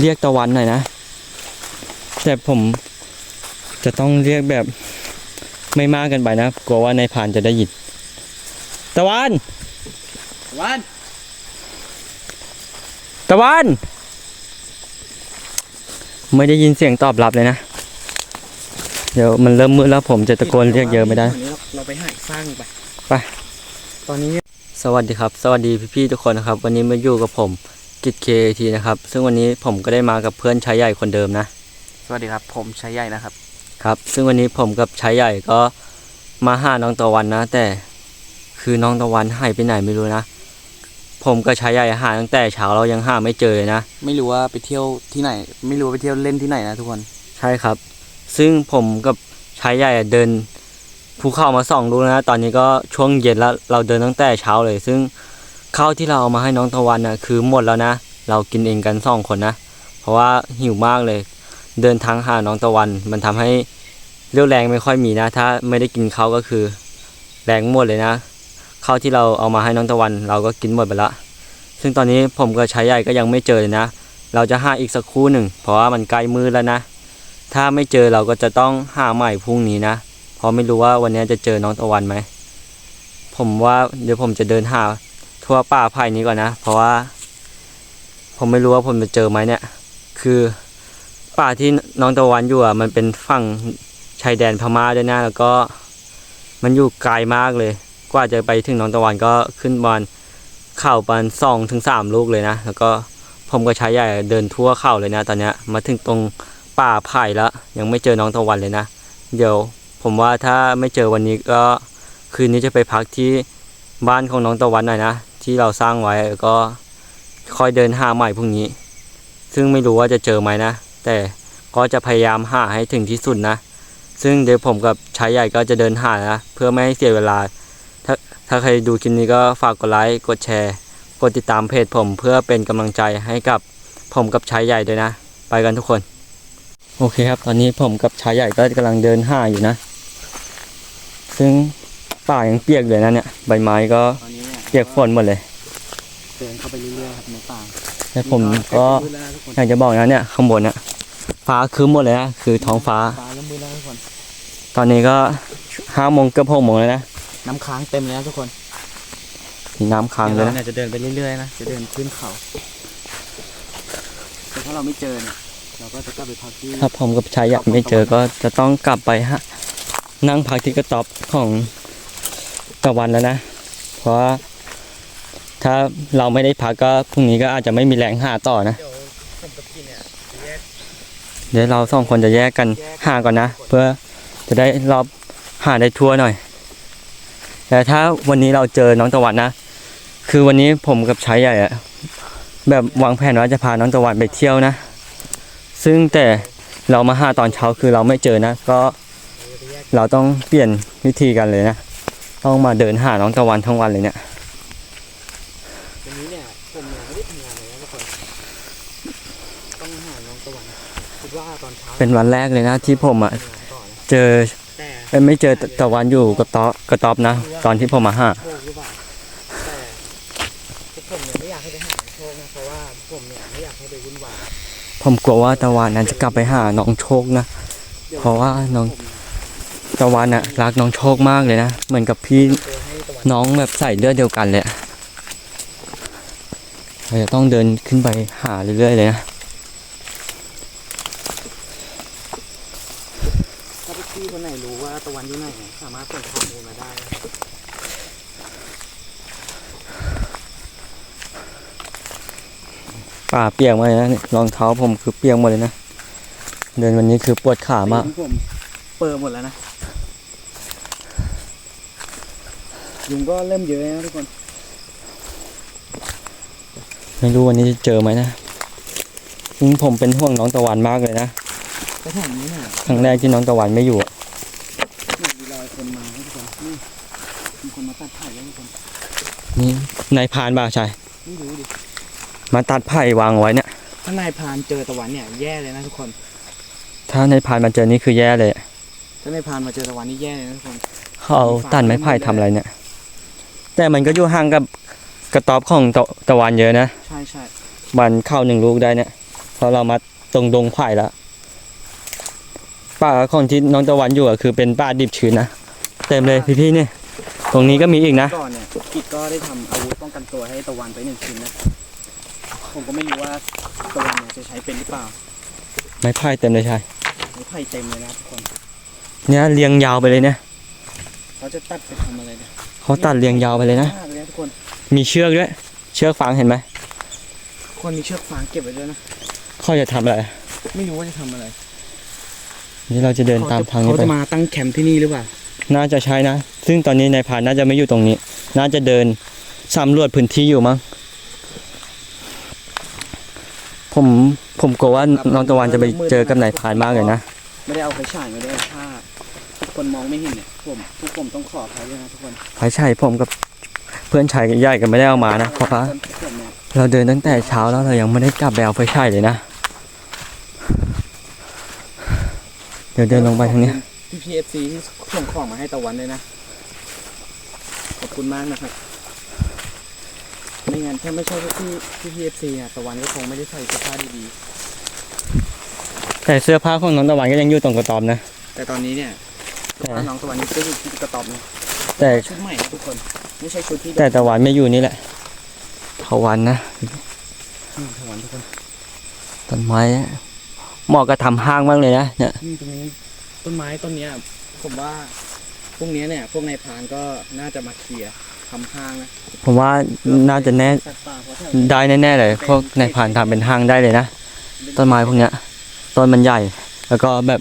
เรียกตะวันหน่อยนะ แต่ผมจะต้องเรียกแบบไม่มากเกันไปนะกลัวว่านายพรานจะได้ยินตะวันวันตะวัน ไม่ได้ยินเสียงตอบรับเลยนะ เดี๋ยวมันเริ่มมืดแล้วผมจะตะโกนเรียกเยอะไม่ได้วันนี้เราเราไปหาสร้างไปไปตอนนี้สวัสดีครับ สวัสดีพี่ๆทุกคนนะครับ วันนี้มาอยู่กับผม กิจเคทีนะครับ ซึ่งวันนี้ผมก็ได้มากับเพื่อนชายใหญ่คนเดิมนะ สวัสดีครับ ผมชายใหญ่นะครับ ครับ ซึ่งวันนี้ผมกับชายใหญ่ก็มาหาน้องตะวันนะ แต่คือน้องตะวันหายไปไหนไม่รู้นะ ผมกับชายใหญ่หาตั้งแต่เช้าเรายังหาไม่เจอเลยนะ ไม่รู้ว่าไปเที่ยวที่ไหน ไม่รู้ว่าไปเที่ยวเล่นที่ไหนนะทุกคน ใช่ครับ ซึ่งผมกับชายใหญ่อะเดินภูเขามาส่องดูแล้วนะ ตอนนี้ก็ช่วงเย็นแล้วเราเดินตั้งแต่เช้าเลย ซึ่ง ข้าวที่เราเอามาให้น้องตะวันนะคือหมดแล้วนะ เรากินเองกันสองคนนะ เพราะว่าหิวมากเลย เดินทางหาน้องตะวัน มันทำให้เรี่ยวแรงไม่ค่อยมีนะ ถ้าไม่ได้กินข้าวก็คือ แรงหมดเลยนะข้าวที่เราเอามาให้น้องตะวัน เราก็กินหมดไปละ ซึ่งตอนนี้ผมกับชายใหญ่ก็ยังไม่เจอเลยนะ เราจะหาอีกสักครู่หนึ่ง เพราะว่ามันใกล้มืดแล้วนะ ถ้าไม่เจอเราก็จะต้องหาใหม่พรุ่งนี้นะ เพราะไม่รู้ว่าวันนี้จะเจอน้องตะวันไหม ผมว่าเดี๋ยวผมจะเดินหา ทั่วป่าไผ่นี้ก่อนนะ เพราะว่า ผมไม่รู้ว่าผมจะเจอไหมเนี่ย คือป่าที่น้องตะวันอยู่อะมันเป็นฝั่งชายแดนพม่าด้วยนะแล้วก็มันอยู่ไกลมากเลย กว่าจะไปถึงน้องตะวันก็ขึ้นบานเข่าประมาณสองถึงสามลูกเลยนะ แล้วก็ผมก็ใช้ใหญ่เดินทั่วเข่าเลยนะ ตอนเนี้ยมาถึงตรงป่าไผ่แล้ว ยังไม่เจอน้องตะวันเลยนะ เดี๋ยวผมว่าถ้าไม่เจอวันนี้ก็คืนนี้จะไปพักที่บ้านของน้องตะวันหน่อยนะ ที่เราสร้างไว้ก็ค่อยเดินหาใหม่พรุ่งนี้ ซึ่งไม่รู้ว่าจะเจอไหมนะ แต่ก็จะพยายามหาให้ถึงที่สุดนะ ซึ่งเดี๋ยวผมกับชายใหญ่ก็จะเดินหานะ เพื่อไม่ให้เสียเวลา ถ้าถ้าใครดูคลิปนี้ก็ฝากกดไลค์กดแชร์ กดติดตามเพจผมเพื่อเป็นกำลังใจให้กับผมกับชายใหญ่ด้วยนะ ไปกันทุกคน โอเคครับ ตอนนี้ผมกับชายใหญ่ก็กำลังเดินหาอยู่นะ ซึ่งป่ายังเปียกเลยนะเนี่ยใบไม้ก็ เนี่ยเปียกฝนหมดเลย เดินเข้าไปเรื่อยๆครับในป่าแต่ผมก็มืดแล้วนะทุกคนอยากจะบอกนะเนี่ยข้างบนเนี่ยฟ้าครึ้มหมดเลยนะคือท้องฟ้า ฟ้าเริ่มมืดแล้วทุกคน ตอนนี้ก็ห้าโมงเกือบหกโมงแล้วนะน้ำค้างเต็มเลยนะทุกคนมีน้ำค้างเลยเรานะเนี่ยจะเดินไปเรื่อยๆนะ จะเดินขึ้นเขาแต่ถ้าเราไม่เจอเนี่ยเราก็จะกลับไปพักที่ถ้าผมกับชายใหญ่ไม่เจอก็จะต้องกลับไปฮะนั่งพักที่กระต๊อบของตะวันแล้วนะ เพราะว่า ถ้าเราไม่ได้พักก็พรุ่งนี้ก็อาจจะไม่มีแรงหาต่อนะ เดี๋ยวผมกับพี่เนี่ยจะแยกเดี๋ยวเราสองคนจะแยกกันหาก่อนนะ เพื่อจะได้รอบหาได้ทั่วหน่อย แต่ถ้าวันนี้เราเจอน้องตะวันนะ คือวันนี้ผมกับชายใหญ่อะแบบวางแผนว่าจะพาน้องตะวันไปเที่ยวนะ ซึ่งแต่เรามาหาตอนเช้าคือเราไม่เจอนะ ก็เราต้องเปลี่ยนวิธีกันเลยนะ ต้องมาเดินหาน้องตะวันทั้งวันเลยเนี่ย วันนี้เนี่ยผมเนี่ยไม่ได้ทำงานเลยนะทุกคน ต้องหาน้องตะวันคิดว่าตอน เช้าเป็นวันแรกเลยนะที่ผมอะทำงานก่อนนะเจอแต่เอ้ยไม่เจอตะวันอยู่กับต๊อบกระต๊อบนะ ตอนที่ผมมาหา โชคหรือเปล่าแต่พวกผมเนี่ยไม่อยากให้ไปหาโชคนะเพราะว่าผมเนี่ยไม่อยากให้ไปวุ่นวายผมกลัวว่าตะวันนั้นจะกลับไปหาน้องโชคนะดี๋ยเพราะว่าน้องผมตะวันอะรักน้องโชคมากเลยนะ เหมือนกับพี่เจอให้ตะวันน้องแบบใส่เลือดเดียวกันเลยอะเราจะต้องเดินขึ้นไปหาเรื่อยๆเลยนะ ถ้าพี่คนไหนรู้ ว่าตะวันอยู่ไหนเนี่ยสามารถส่งข้อมูลมาได้นะป่าเปียกหมดเลยนะเนี่ยรองเท้าผมคือเปียกหมดเลยนะ เดินวันนี้คือปวดขามากยุงผมเปิดหมดแล้วนะ ยุงก็เริ่มเยอะแล้วทุกคน ไม่รู้วันนี้จะเจอไหมนะจริงผมเป็นห่วงน้องตะวันมากเลยนะแต่แถวนี้เนี่ยครั้งแรกที่น้องตะวันไม่อยู่อะ เนี่ยมีรอยคนมาให้ทุกคนนี่มีคนมาตัดไผ่แล้วทุกคน นี่นายพรานบ่าชายไม่รู้ดิมาตัดไผ่วางไว้เนี่ย ถ้านายพรานเจอตะวันเนี่ยแย่เลยนะทุกคน ถ้านายพรานมาเจอนี่คือแย่เลยอะถ้านายพรานมาเจอตะวันนี่แย่เลยนะทุกคน เขาเอาตัดไม้ไผ่ทำอะไรเนี่ย แต่มันก็อยู่ห่างกับกระต๊อบของตะตะวันเยอะนะ ใช่ใช่มันเข้าหนึ่งลูกได้เนี่ยเพราะเรามาตรงดงไผ่แล้วป่าของที่น้องตะวันอยู่อะคือเป็นป่าดิบชื้นนะ เต็มเลยพี่ๆนี่ ตรงนี้ก็มีอีกนะ ก่อนเนี่ยกิจก็ได้ทำอาวุธป้องกันตัวให้ตะวันไปหนึ่งชิ้นนะผมก็ไม่รู้ว่าตะวันเนี่ยจะใช้เป็นหรือเปล่าไม้ไผ่เต็มเลยชายไม้ไผ่เต็มเลยนะทุกคนเนี่ยเรียงยาวไปเลยเนี่ยเขาจะตัดไปทำอะไรเนี่ยเขาตัดเรียงยาวไปเลยนะ มากเลยนะทุกคนมีเชือกด้วย เชือกฟางเห็นไหมคนมีเชือกฟางเก็บไว้ด้วยนะ เขาจะทำอะไรไม่รู้ว่าจะทำอะไรนี่เราจะเดินตามทางนี้เขาไปจะมาตั้งแคมป์ที่นี่หรือเปล่า น่าจะใช่นะ ซึ่งตอนนี้นายพรานน่าจะไม่อยู่ตรงนี้ น่าจะเดินสำรวจพื้นที่อยู่มั้ง ผมผมกลัวว่าน้องตะวันจะไปเจอกับนายพรานมากเลยนะ ไม่ได้เอาไฟฉายมาด้วยถ้าทุกคนมองไม่เห็นเนี่ยผมทุกผมต้องขออภัยด้วยนะทุกคนไฟฉายผมกับเพื่อนชายใหญ่กันไม่ได้เอามานะเพราะว่าผมเนี่ยเราเดินตั้งแต่เช้าแล้วเรายังไม่ได้กลับไปเอาไฟฉายเลยนะ เดี๋ยวเดินลงไปทางเนี้ยพี่พีเอฟซีที่ ส่งของมาให้ตะวันเลยนะ ขอบคุณมากนะครับ ไม่งั้นถ้าไม่ใช่พวกพี่พี่พีเอฟซีเนี่ยตะวันก็คงไม่ได้ใส่เสื้อผ้าดีแต่เสื้อผ้าของน้องตะวันก็ยังอยู่ตรงกระตอมนะ ๆ แต่ตอนนี้เนี่ยแต่ว่าน้องตะวันนี่ก็อยู่ที่กระต๊อบนะแต่ชุดใหม่นะทุกคน ไม่ใช่ชุดที่แต่ตะวันไม่อยู่นี่แหละตะวันนะอืมตะวันทุกคนต้นไม้อะเหมาะกับทำห้างมากเลยนะเนี่ย นี่ตรงนี้ ต้นไม้ต้นเนี้ยผมว่าพวกเนี้ยเนี่ย พวกนายพรานก็น่าจะมาเคลียร์ทำห้างนะผมว่าน่าจะแน่สัตว์ป่าเพราะแถวนี้ได้แน่ๆเลย พวกนายพรานทำเป็นห้างได้เลยนะต้นไม้พวกเนี้ยต้นมันใหญ่ แล้วก็แบบ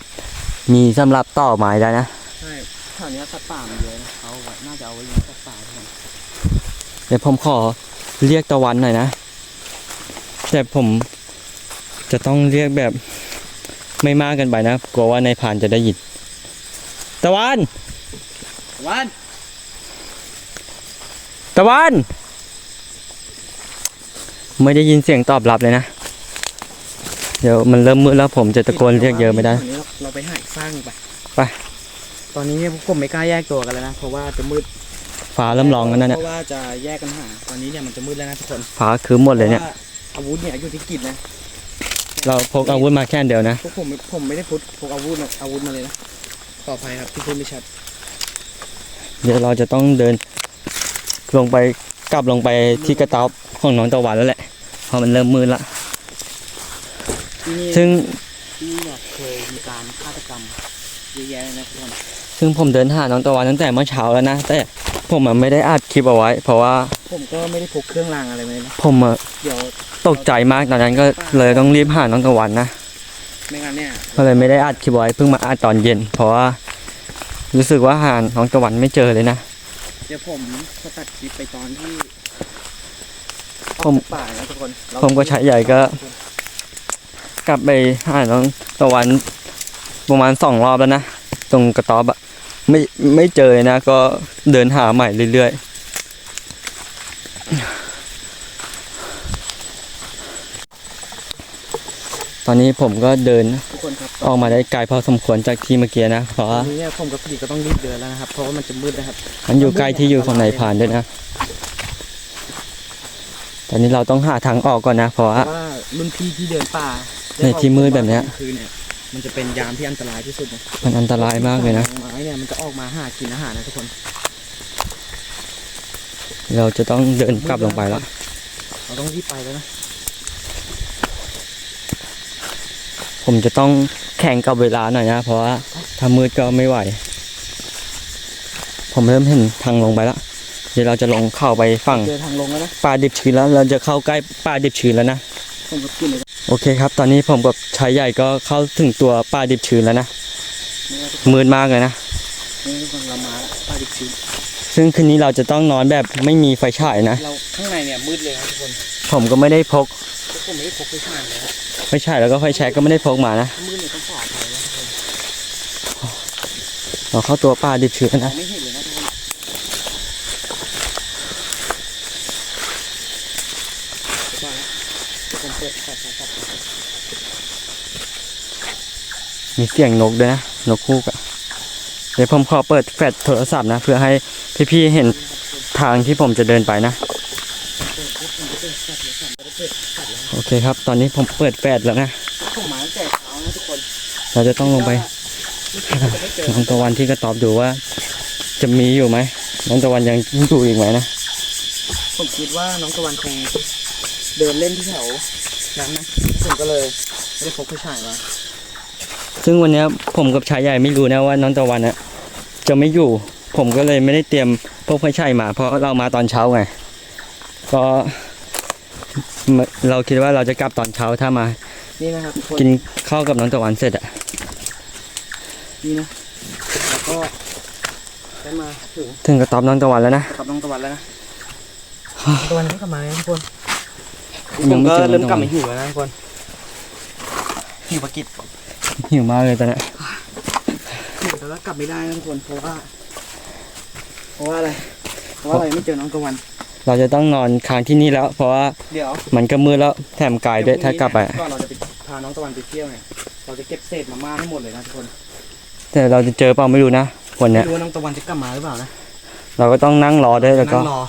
มีสำหรับต่อไม้ได้นะใช่แถวเนี้ยสัตว์ป่ามันเยอะนะเขาไว้น่าจะเอาไว้เลี้ยงสัตว์ป่าทุกคนเดี๋ยวผมขอเรียกตะวันหน่อยนะแต่ผมจะต้องเรียกแบบ ไม่มากเกันไปนะกลัวว่านายพรานจะได้ยินตะวันวัน ตะวัน ไม่ได้ยินเสียงตอบรับเลยนะ เดี๋ยวมันเริ่มมืดแล้วผมจะตะโกนเรียกเยอะไม่ได้ตอนนี้เราเราไปหาอีกสร้างไป ไป ตอนนี้เนี่ยพวกผมไม่กล้าแยกตัวกันแล้วนะ เพราะว่าจะมืด ฟ้าเริ่มร้องแล้วนะเนี่ยเพราะว่าจะแยกกันหา ตอนนี้เนี่ยมันจะมืดแล้วนะทุกคน ฟ้าคือหมดเลยเนี่ยพราะว่าอาวุธเนี่ยอยู่ที่กิจนะ เราพกอาวุธมาแค่อันเดียวนะพวกผมผมไม่ได้พุทพกอาวุธมาอาวุธมาเลยนะต่อไปครับที่พูดไม่ชัด เดี๋ยวเราจะต้องเดิน ลงไปกลับลงไปที่กระต๊อบของน้องตะวันแล้วแหละเพราะมันเริ่มมืดละที่นี่ซึ่งที่นี่เนี่ยเคยมีการฆาตกรรมเยอะแยะเลยนะทุกคน ซึ่งผมเดินหาน้องตะวันตั้งแต่เมื่อเช้าแล้วนะ แต่ผมอะไม่ได้อัดคลิปเอาไว้ เพราะว่าผมก็ไม่ได้พกเครื่องรางอะไรมาเลยนะผมอะเดี๋ยวตกใจมากตอนนั้นก็เลยต้องรีบหาน้องตะวันนะไม่งั้นเนี่ยก็เลยไม่ได้อัดคลิปไว้เพิ่งมาอัดตอนเย็น เพราะว่ารู้สึกว่าหาน้องตะวันไม่เจอเลยนะเดี๋ยวผมจะตัดคลิปไปตอนที่ผมออกจากป่านะทุกคนเราผมก็ใช้ใหญ่ก็ กลับไปหาน้องตะวันประมาณสองรอบแล้วนะ ตรงกระต๊อบอะไม่ไม่เจอเลยนะ ก็เดินหาใหม่เรื่อยๆ ตอนนี้ผมก็เดินทุกคนครับออกมาได้ไกลพอสมควรจากที่เมื่อกี้นะเพราะตอว่านนี้เนี่ยผมกับพี่ก็ต้องรีบเดินแล้วนะครับ เพราะว่ามันจะมืดนะครับมันอยู่ใกล้ที่อยู่ของนายพรานด้วยนะ ตอนนี้เราต้องหาทางออกก่อนนะ เพราะว่าเพราะว่ารุ่นพี่ที่เดินป่าในที่มืดแบบเนี้ยคือเนี่ย มันจะเป็นยามที่อันตรายที่สุดนะมันอันตรายมากเลยนะไม้เนี่ยมันจะออกมาหากินอาหารนะทุกคน เราจะต้องเดินกลับลงไปแล้ว เราต้องรีบไปแล้วนะ ผมจะต้องแข่งกับเวลาหน่อยนะ เพราะว่าถ้ามืดก็ไม่ไหว ผมเริ่มเห็นทางลงไปแล้ว เดี๋ยวเราจะลงเข้าไปฝั่งเจอทางลงแล้วนะ ป่าดิบชื้นแล้ว เราจะเข้าใกล้ป่าดิบชื้นแล้วนะผมกับกินเลยนะ โอเคครับ ตอนนี้ผมกับชายใหญ่ก็เข้าถึงตัวป่าดิบชื้นแล้วนะนี่นะทุกคนมืดมากเลยนะนี่ทุกคนเรามาป่าดิบชื้น ซึ่งคืนนี้เราจะต้องนอนแบบไม่มีไฟฉายนะ เราข้างในเนี่ยมืดเลยนะทุกคน ผมก็ไม่ได้พกทุกคนไม่ได้พกไฟฉายเลยนะไฟฉายแล้วก็ไฟแช็กก็ไม่ได้พกมานะ มืดเนี่ยต้องขออภัยนะทุกคนเราเข้าตัวป่าดิบชื้นมอนะงไม่เห็นเลยนะทุกคนเดี๋ยวก่อนนะผมเปิดแฟลชแฟลช มีเสียงนกด้วยนะ นกคู่กอะเดี๋ยวผมขอเปิดแฟลชโทรศัพท์นะ เพื่อให้พี่ๆเห็นทางที่ผมจะเดินไปนะ โอเคครับ ตอนนี้ผมเปิดแฟลชแล้วนะ เราจะต้องลงไปน้องตะวันที่กระตอบดูว่า จะมีอยู่ไหมน้องตะวันยังอยู่อีกไหมนะ ผมคิดว่าน้องตะวันคงเดินเล่นที่แถวนั้นนะผมก็เลยไม่ได้พกไฟฉายมา ซึ่งวันเนี้ยผมกับชายใหญ่ไม่รู้นะว่าน้องตะวันอะจะไม่อยู่ ผมก็เลยไม่ได้เตรียมพวกไฟฉายมา เพราะเรามาตอนเช้าไงก็เราคิดว่าเราจะกลับตอนเช้าถ้ามา นี่นะครับทุกคนกินข้าวกับน้องตะวันเสร็จอะนี่นะแล้วก็ได้มาถึงถึงกระตอบน้องตะวันแล้วนะกับน้องตะวันแล้วนะน้องตะวันยังไม่กลับมาเลยนะทุกคนยังไม่เจอเริ่มกลับน้มาองตะวันหิวแล้วนะทุกคนหิวปะกิจ หิวมากเลยตอนเนี้ยหิวแต่ว่ากลับไม่ได้นะทุกคนเพราะว่าเพราะว่าอะไรเพราะว่าอะไรไม่เจอน้องตะวัน เราจะต้องนอนค้างที่นี่แล้ว เพราะว่าเดี๋ยวมันก็มืดแล้วแถมกายด้วยถ้ากลับไปก่อนเราจะไปพาน้องตะวันไปเที่ยวเนี่ยเราจะเก็บเศษมาม่าให้หมดเลยนะทุกคน แต่เราจะเจอเปล่าไม่รู้นะวันไม่เนี้ยรู้ว่าน้องตะวันจะกลับมาหรือเปล่านะเราก็ต้องนั่งรอด้วยแล้วก็นั่งรอ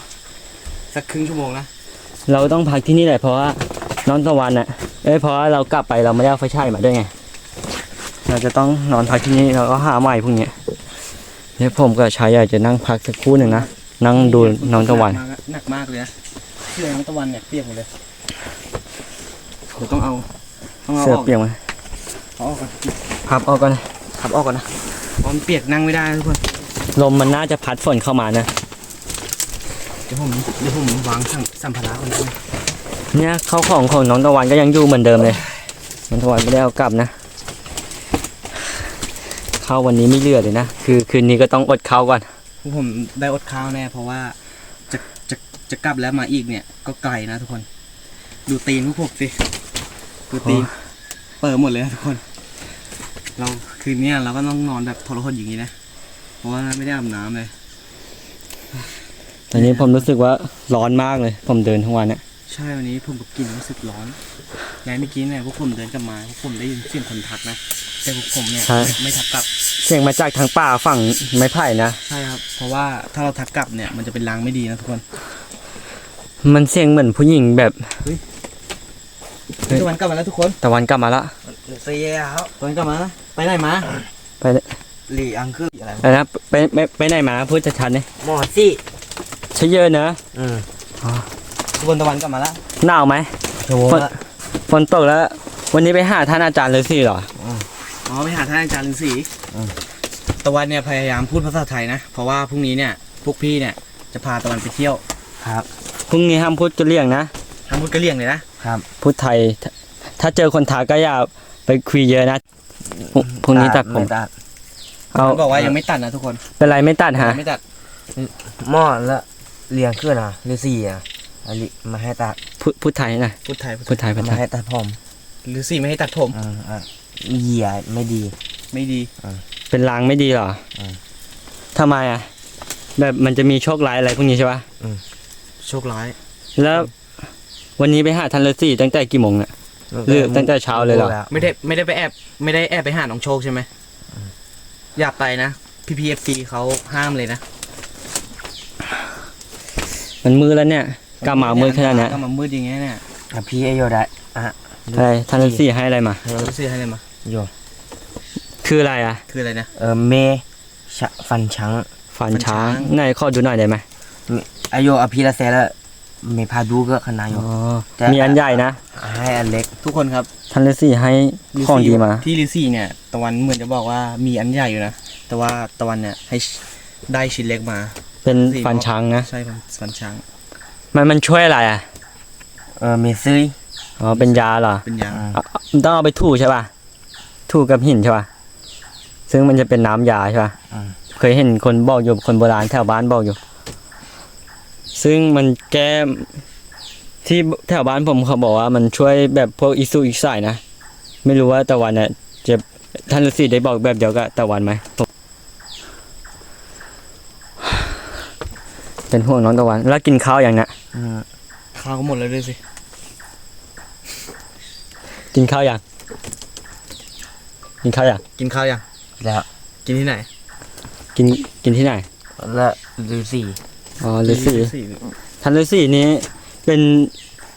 สักครึ่งชั่วโมงนะเราต้องพักที่นี่แหละเพราะว่าน้องตะวันอะเอ้ยเพราะว่าเรากลับไปเราไม่ได้เอาไฟฉายมาด้วยไง เราจะต้องนอนพักที่นี่แล้วก็หาใหม่พรุ่งนี้เดี๋ยวผมกับชายใหญ่จะนั่งพักสักครู่หนึ่งนะ นั่งดูน้องตะวันหกมากหนักมากเลยนะเสื้อน้องตะวันเนี่ยเปียกหมดเลยเดี๋ยวต้องเอาต้องเอาเสื้อออกเปียกไหมเอาออกก่อนพับออกก่อนขับออกก่อนนะเพราะมันเปียกนั่งไม่ได้นะทุกคน ลมมันน่าจะพัดฝนเข้ามานะ เดี๋ยวผมเดี๋ยวผมวางสัมสัมภาระไว้นะเนี่ยข้าวของของน้องตะวันก็ยังอยู่เหมือนเดิมเลย น้องตะวันไม่ได้เอากลับนะ ข้าววันนี้ไม่เหลือเลยนะ คือคืนนี้ก็ต้องอดข้าวก่อนพวกผมได้อดข้าวแน่ เพราะว่าจะจะจะกลับแล้วมาอีกเนี่ย ก็ไกลนะทุกคน ดูตีนพวกผมสิดูตีนเปิดหมดเลยนะทุกคน เราคืนเนี้ยเราก็ต้องนอนแบบทรหดอย่างนี้นะ เพราะว่าไม่ได้อาบน้ำเลยตอนนี้ผมรู้สึกว่าร้อนมากเลย ผมเดินทั้งวันเนี่ยใช่วันนี้ผมกับกินรู้สึกร้อนยายเมื่อกี้เนี่ยพวกผมเดินกลับมาพวกผมได้ยินเสียงคนทักนะแต่พวกผมเนี่ยไม่ไม่ทักกลับ เสียงมาจากทางป่าฝั่งไม้ไผ่นะใช่ครับ เพราะว่าถ้าเราทักกลับเนี่ยมันจะเป็นลางไม่ดีนะทุกคนมันเสียงเหมือนผู้หญิงแบบเฮ้ยตะวันกลับมาแล้วทุกคนตะวันกลับมาละเสียครับตะวันกลับมานะไปไหนมาไปหลีอังคืออะไรอะไรนะไปไปไปไหนมาพูดชัดๆนี่หมอซี่ใช่เยอะเนอะอืมทุกคนตะวันกลับมาแล้วหนาวไหมโหฝนฝนตกแล้ว วันนี้ไปหาท่านอาจารย์เลยสิเหรออ๋อไปหาท่านอาจารย์ฤาษีอืม ตะวันเนี่ยพยายามพูดภาษาไทยนะ เพราะว่าพรุ่งนี้เนี่ยพวกพี่เนี่ยจะพาตะวันไปเที่ยวครับพรุ่งนี้ห้ามพูดกะเลี่ยงนะทำพูดกระเลี่ยงเลยนะพูดไทย ถ้าถ้าเจอคนทักก็อย่าไปคุยเยอะนะพรุ่งพรุ่งนี้ตัดผมไตัดเอามันบอกว่ายังไม่ตัดนะทุกคน เป็นไรไม่ตัดฮะไม่ตัดหมอแล้วเลี้ยงขึ้นอะหรือสี่อะอันนี้มาให้ตัดพูดพูดไทยหนะพูดไทยพูดพูดไทยพูดไทมายให้ตัดผมฤาษีไม่ให้ตัดผมอืมอะเหยียดไม่ดี ไม่ดี เป็นลางไม่ดีเหรออืมทำไมอะ แบบมันจะมีโชคร้ายอะไรพวกนี้ใช่ปะโชคร้าย แล้ววันนี้ไปหาทันฤาษีตั้งแต่กี่โมงเนี่ยหรือตั้งแต่เช้าเลยเหรอ ไม่ได้ไม่ได้ไปแอบ ไม่ได้แอบไปหาน้องโชคใช่ไหม อยากไปนะพีพีเอฟซีเขาห้ามเลยนะ มันมือแล้วเนี่ยกำมามือขนาดเนี้ยกำมามืดอย่างเงี้ยเนี่ยอะพี่ไอโยได้อะอะไรทันฤาษีให้อะไรมาฤาษีให้อะไรมาโย คืออะไรอะ คืออะไรนะ เออเมชะฟันช้างฟันช้างฟันช้าง ไหนขอดูหน่อยได้ไหมไอโยอภิรเซแล้วเมพาดูก็ขนาดโยอ๋อแต่ มีอันใหญ่นะให้อันเล็ก ทุกคนครับทันฤาษีให้ฤาษีของดีมา ที่ฤาษีเนี่ย ตะวันเหมือนจะบอกว่ามีอันใหญ่อยู่นะ แต่ว่าตะวันเนี่ยให้ได้ชิ้นเล็กมา เป็นฤาษีฟันช้างนะ ใช่ฟันฟันช้าง มันมันช่วยอะไรอะ เออเมซึยอ๋อ เป็นยาเหรอเป็นยางอืมเอาเอาต้องเอาไปถูใช่ป่ะ ถูกับหินใช่ป่ะ ซึ่งมันจะเป็นน้ำยาใช่ป่ะอืมเคยเห็นคนบอกอยู่คนโบราณแถวบ้านบอกอยู่ ซึ่งมันแก้ที่แถวบ้านผมเขาบอกว่ามันช่วยแบบพวกอิสุอิสัยนะ ไม่รู้ว่าตะวันเนี่ยจะท่านฤาษีได้บอกแบบเดียวกับตะวันไหมผมเป็นห่วงน้องตะวัน แล้วกินข้าวอย่างเนี้ยอืมข้าวก็หมดแล้วด้วยสิ กินข้าวอย่าง กินข้าวอย่าง กินข้าวยัง แล้วกินที่ไหนกินกินที่ไหนแล้วฤาษีอ๋อฤาษีฤาษีท่านฤาษีนี้เป็น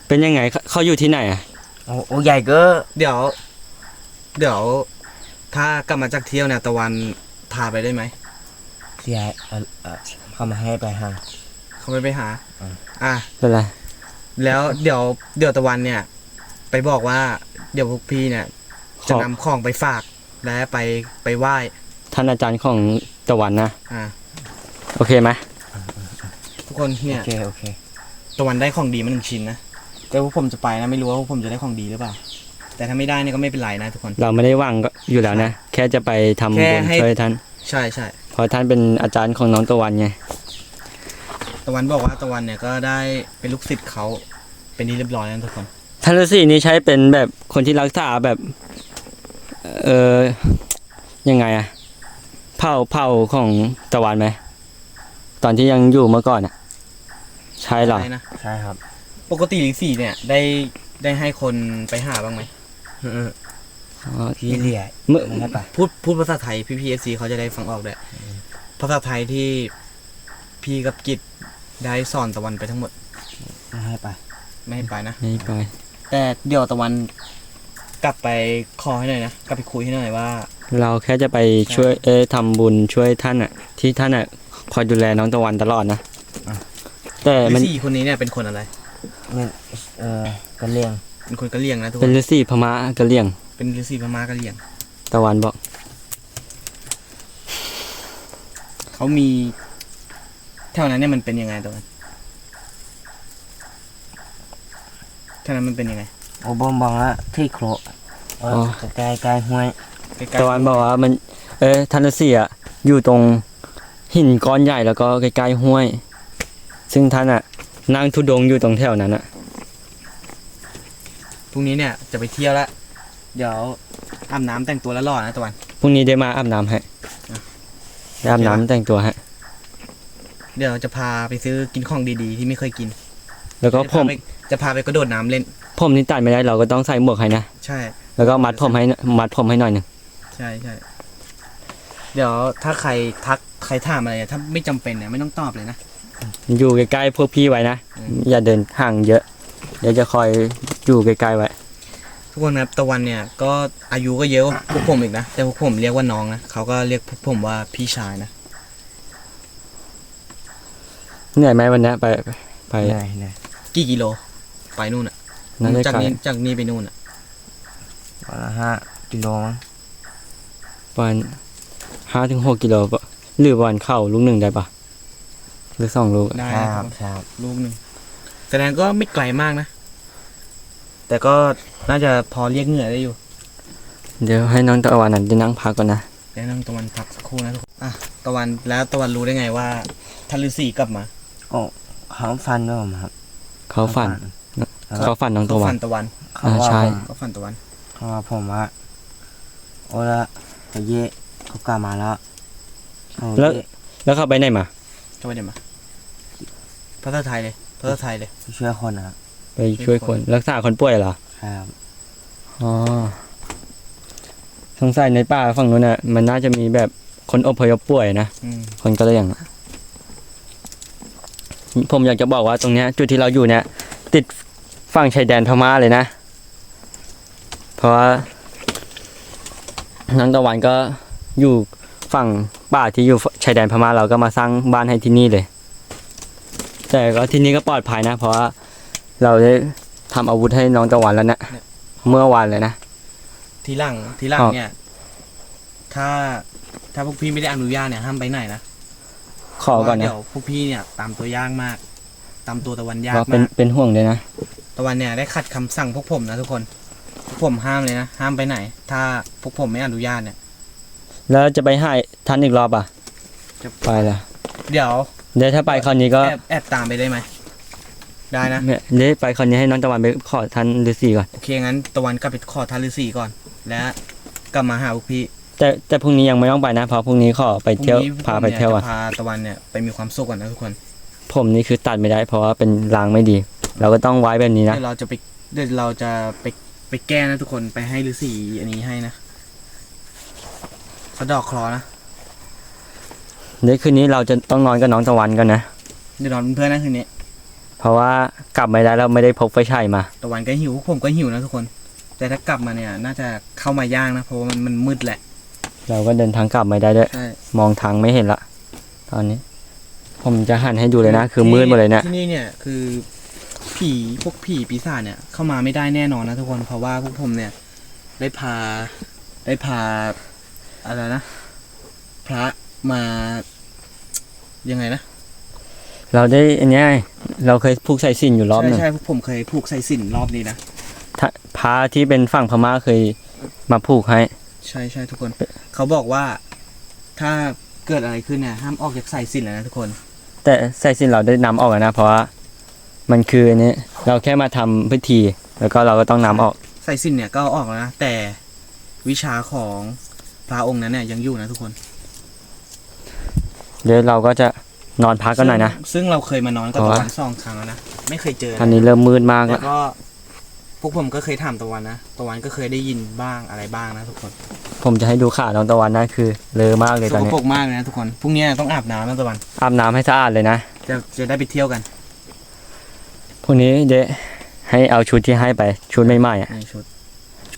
เป็นยังไงเขาเขาอยู่ที่ไหนอะโอ้โอ้ใหญ่เก็เดี๋ยว เดี๋ยว ถ้ากลับมาจากเที่ยวเนี่ยตะวันพาไปได้ไหมเสียเออเออเขามาให้ไปหางเขาไม่ไปหาอืม อะเป็นไรแล้วเดี๋ยวเดี๋ยวตะวันเนี่ย ไปบอกว่า เดี๋ยวพวกพี่เนี่ย ขจะอนำของไปฝาก และไปไปไหว้ท่านอาจารย์ของตะวันนะ อ่า โอเคไหมทุกคนเนี่โอยเคโอเคตะวันได้ของดีมาหนึ่งชิ้นนะแต่พวกผมจะไปนะไม่รู้ว่าพวกผมจะได้ของดีหรือเปล่า แต่ถ้าไม่ได้เนี่ยก็ไม่เป็นไรนะทุกคน เราไม่ได้หวังก็อยู่แล้วนะ แค่จะไปทำแค่บุญให้ ช่วยท่านใช่ใช่เพราะท่านเป็นอาจารย์ของน้องตะวันไงตะวันบอกว่าตะวันเนี่ยก็ได้เป็นลูกศิษย์เขาเป็นที่เรียบร้อยแล้วทุกคน ท่านฤาษีนี่ใช้เป็นแบบคนที่รักษาแบบ เออยังไงอะเผ่าเผ่าของตะวันไหมตอนที่ยังอยู่เมื่อก่อนอะใช่เหรอใช่นะใช่ครับ ปกติลิสี่เนี่ย ได้ได้ให้คนไปหาบ้างไหมอืมอ๋อๆพี่เลียเมื่อไม่ให้ไปพูดพูดภาษาไทยพี่พีเอซีเขาจะได้ฟังออกด้วยภาษาไทยที่พี่กับกิจได้สอนตะวันไปทั้งหมด ไม่ให้ไปไม่ให้ไปนะไม่ไป แต่เดี๋ยวตะวัน กลับไปขอให้หน่อยนะกลับไปคุยให้หน่อยว่า เราแค่จะไปช่วย เอ้ทำบุญช่วยท่านอะที่ท่านอะคอยดูแลน้องตะวันตลอดนะแต่ฤามันษีคนนี้เนี่ยเป็นคนอะไรไม่เออก็เลี้ยงเป็นคนกะเหรี่ยงนะทุกคเป็นนฤาษีพม่ากะเหรี่ยง เป็นฤาษีพม่ากะเหรี่ยง ตะวันบอก เขามีแถวนั้นเนี่ยมันเป็นยังไงตะวันแถวนั้นมันเป็นยังไง โอ้บอมบองละที่โครเออใกล้ๆใกล้ๆห้วยใกล้ตะวันบอกว่ามัน เอ้ท่านฤาษีอะอยู่ตรงหินก้อนใหญ่แล้วก็ใกล้ๆห้วย ซึ่งท่านอะนั่งทุดงค์อยู่ตรงแถวนั้นอะพรุ่งนี้เนี่ยจะไปเที่ยวแล้วเดี๋ยวอาบน้ำแต่งตัวแล้วรอนะตะวันพรุ่งนี้ได้มาอาบน้ำให้อะได้อาบน้ำแต่งตัวให้เดี๋ยวจะพาไปซื้อกินของดีๆ ที่ไม่เคยกิน แล้วก็ผมจะพาไปจะพาไปกระโดดน้ำเล่น ผมนี่ตัดไม่ได้เราก็ต้องใส่หมวกให้นะใช่ แล้วก็มัดผมให้มัดผมให้หน่อยหนึ่งใช่ใช่เดี๋ยวถ้าใครทักใครถามอะไรอะถ้าไม่จำเป็นเนี่ยไม่ต้องตอบเลยนะ อยู่ใกล้ๆพวกพี่ไว้นะอืม อย่าเดินห่างเยอะ เดี๋ยวจะคอยอยู่ใกล้ๆไว้ ทุกคนครับตะวันเนี่ยก็อายุก็เยอะกว่าพวกผมอีกนะ แต่พวกผมเรียกว่าน้องนะเขาก็เรียกพวกผมว่าพี่ชายนะเหนื่อยไหมวันเนี้ยไปไปไหนไหนกี่กิโล ไปนู่นอะ น่าจะจากไกลนี้จากนี้ไปนู่นอะวันละห้ากิโลมั้งประมาณห้าถึงหกกิโลปะหรือวันเข้าลูกหนึ่งได้ปะหรือสองลูกได้ใช่นะคครัรับบใช่ครับ ลูกหนึ่งแสดงก็ไม่ไกลมากนะแต่ก็น่าจะพอเรียกเหงื่อได้อยู่ เดี๋ยวให้น้องตะวันนั้นจะนั่งพักก่อนนะเดี๋ยวนั่งตะวันพักสักครู่นะทุกคนอะตะวันแล้วตะวันรู้ได้ไงว่าทันฤาษีกลับมา โอ้เขาฟันด้วยผมครับ เขาฝัน เขาฝันน้องเขาตะวัฝันนตะวันเขาว่าอ่าใช่ ผมเขาฝันตะวัน เขาว่าผมว่าโอ้ละไปเย่เขากลับมาแล้วเขาแล้ว เย่แล้วเขาไปไหนมาเข้าไปเดี๋ยวมาภาษาไทยเลยภาษาไทยเลย ไปช่วยคนนะครับไปช่วยคนรักษาคนป่วยเหรอใช่ครับอ๋อสงสัยในป่าฝั่งนู้นน่ะ มันน่าจะมีแบบคนอพยพป่วยนะ อืม คนกะเหรี่ยงอะผมอยากจะบอกว่าตรงเนี้ยจุดที่เราอยู่เนี่ย ติด ฝั่งชายแดนพม่าเลยนะ เพราะว่าน้องตะวันก็อยู่ฝั่งป่าที่อยู่ชายแดนพม่าเราก็มาสร้างบ้านให้ที่นี่เลย แต่ก็ที่นี่ก็ปลอดภัยนะ เพราะว่าเราได้ทำอาวุธให้น้องตะวันแล้วเนะเมื่อวานเลยนะ ทีหลังทีหลังครับเนี่ย ถ้าถ้าพวกพี่ไม่ได้อนุญาตเนี่ยห้ามไปไหนนะขอก่อนเพราะว่านะเดี๋ยวพวกพี่เนี่ยตามตัวยากมากตามตัวตะวันยากเพราะเป็นมากเป็นห่วงเลยนะ ตะวันเนี่ยได้ขัดคำสั่งพวกผมนะทุกคนพวกผมห้ามเลยนะห้ามไปไหน ถ้าพวกผมไม่อนุญาตเนี่ยแล้วจะไปให้ท่านอีกรอบอะ จะไปละเดี๋ยวเดี๋ยวถ้าไปคราวนี้ก็แอบแอบตามไปได้ไหมได้นะ เนี่ยเดี๋ยวไปคราวนี้ให้น้องตะวันไปขอท่านฤาษีก่อน โอเคงั้นตะวันกลับไปขอทานฤาษีก่อน และกลับมาหาพวกพี่แต่แต่พรุ่งนี้ยังไม่ต้องไปนะเพราะพรุ่งนี้ขอไปเที่ยวพรุ่งนี้พาไปเที่ยวผมอะนี่จะพาตะวันเนี่ยไปมีความสุขก่อนนะทุกคน ผมนี่คือตัดไม่ได้ เพราะว่าเป็นรางไม่ดี เราก็ต้องไว้แบบนี้นะ เดี๋ยวเราจะไปเดี๋ยวเราจะไปไปแก้นะทุกคนไปให้ฤาษีอันนี้ให้นะสะเดอกคลอนะเดี๋ยวคืนนี้เราจะต้องนอนกับน้องตะวันกันนะ เดี๋ยวนอนเป็นเพื่อนนะคืนนี้เพราะว่ากลับไม่ได้เราไม่ได้พกไฟฉายมา ตะวันก็หิวพวกผมก็หิวนะทุกคน แต่ถ้ากลับมาเนี่ย น่าจะเข้ามายากนะเพราะว่ามันมันมืดแหละเราก็เดินทางกลับไม่ได้ด้วย ใช่ มองทางไม่เห็นละ ตอนนี้ ผมจะหันให้ดูเลยนะ คือมืดหมดเลยเนี่ยที่นี่เนี่ยคือผีพวกผีปีศาจเนี่ยเข้ามาไม่ได้แน่นอนนะทุกคนเพราะว่าพวกผมเนี่ย ได้พาได้พาอะไรนะ พระมายังไงนะเราได้อันเนี้ยเราเคยผูกสายสิญจนอยู่รอบหใช่นึ่งใช่พวกผมเคยผูกใส่สินรอบนี้นะถ้าพระที่เป็นฝั่งพม่าเคยมาผูกให้ ใช่ใช่ทุกคนเขาบอกว่าถ้าเกิดอะไรขึ้นเนี่ยห้ามออกจากสายสินเลยนะทุกคน แต่สายสิญจนเราได้นำออกแล้วนะเพราะว่ามันคืออันนี้เราแค่มาทำพิธี แล้วก็เราก็ต้องนำออกสายสินเนี่ยก็เอาออกแล้วนะแต่วิชาของพระองค์นั้นเนี่ยยังอยู่นะทุกคน เดี๋ยวเราก็จะนอนพักกันหน่อยนะซึ่งซึ่งเราเคยมานอนกับเพราะตะว่าวันสองครั้งแล้วนะไม่เคยเจอตอนนี้เริ่มมืดมากแล้แล้ววก็ พวกผมก็เคยถามตะวันนะตะวันก็เคยได้ยินบ้างอะไรบ้างนะทุกคนผมจะให้ดูขาน้องตะวันนะคือเลอะมากเลยสตอนกนี้ปรกมากเลยนะทุกคนพรุ่งนี้ต้องอาบน้ำนะตะวัน อาบน้ำให้สะอาดเลยนะจะจะได้ไปเที่ยวกันพรุ่งนี้เดะให้เอาชุดที่ให้ไปชุดใหม่ๆอะ ในชุด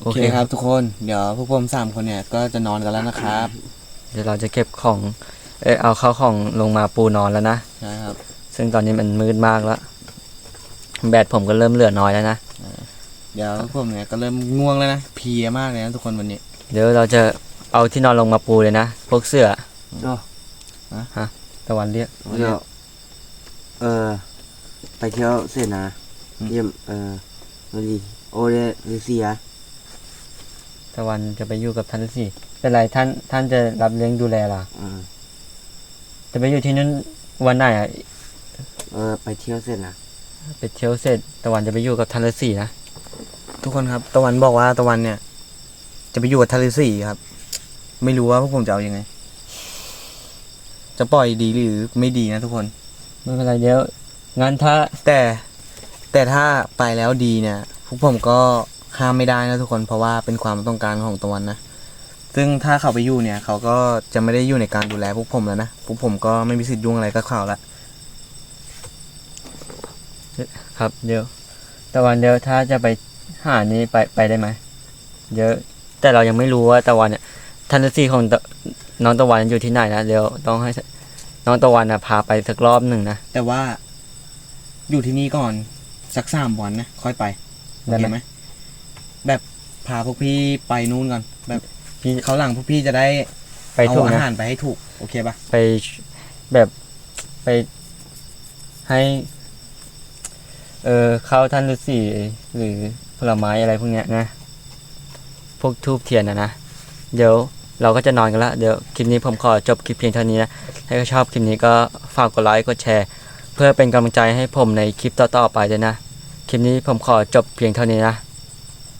โอโอเค เคครับทุกคนเดี๋ยวพวกผมสามคนเนี่ยก็จะนอนกันแล้วนะครับเดี๋ยวเราจะเก็บของเออเอาเข้าของลงมาปูนอนแล้วนะ ใช่ครับซึ่งตอนนี้มันมืดมากแล้ว แบตผมก็เริ่มเหลือน้อยแล้วนะ เดี๋ยวพวกผมเนี่ยก็เริ่มง่วงแล้วนะเพลียมากเลยนะทุกคนวันนี้เดี๋ยวเราจะเอาที่นอนลงมาปูเลยนะพวกเสื้อโอ้ตะวันเรียก เดี๋ยวเออไปเที่ยวเสร็จนะอืม เยี่ยมเออมาดีโอเดลิเซียตะวันจะไปอยู่กับท่านฤาษีเป็นไรท่านท่านจะรับเลี้ยงดูแลล่ะ อืมจะไปอยู่ที่นั่นวันไหนอะ เออไปเที่ยวเสร็จนะไปเที่ยวเสร็จตะวันจะไปอยู่กับท่านฤาษีนะ ทุกคนครับ ตะวันบอกว่าตะวันเนี่ย จะไปอยู่กับทะเลสีครับ ไม่รู้ว่าพวกผมจะเอาอยัางไง จะปล่อยดีหรือไม่ดีนะทุกคน ไม่เป็นไรเดี๋ยวงั้นถ้าแต่แต่ถ้าไปแล้วดีเนี่ยพวกผมก็ห้ามไม่ได้นะทุกคนเพราะว่าเป็นความต้องการของตะวันนะซึ่งถ้าเขาไปอยู่เนี่ย เขาก็จะไม่ได้อยู่ในการดูแลพวกผมแล้วนะพวกผมก็ไม่มีสิทธิ์ยุ่งอะไรกับเขาละครับเดี๋ยวตะวันเดี๋ยวถ้าจะไป หานี้ไปไปได้ไหมเดี๋ยวแต่เรายังไม่รู้ว่าตะวันเนี่ยท่านฤาษีของตะน้องตะวันอยู่ที่ไหนนะเดี๋ยวต้องให้น้องตะวันนะพาไปสักรอบหนึ่งนะแต่ว่าอยู่ที่นี่ก่อนสักสามวันนะค่อยไปโอได้เคไหมไหมแบบพาพวกพี่ไปนู่นก่อน แบบพี่เขาวหลังพวกพี่จะได้ไปถูกเอาอานะหารไปให้ถูกโอเคปะไปแบบไปให้ เออเข้าท่านฤาษีหรือ ผลไม้อะไรพวกเนี้ยนะ พวกทูบเทียนนะนะ เดี๋ยวเราก็จะนอนกันละเดี๋ยวคลิปนี้ผมขอจบคลิปเพียงเท่านี้นะ ถ้าชอบคลิปนี้ก็ฝากกดไลค์กดแชร์ เพื่อเป็นกำลังใจให้ผมในคลิปต่อๆไปด้วยนะ คลิปนี้ผมขอจบเพียงเท่านี้นะ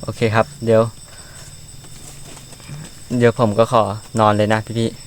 โอเคครับ เดี๋ยว เดี๋ยวผมก็ขอนอนเลยนะพี่ๆ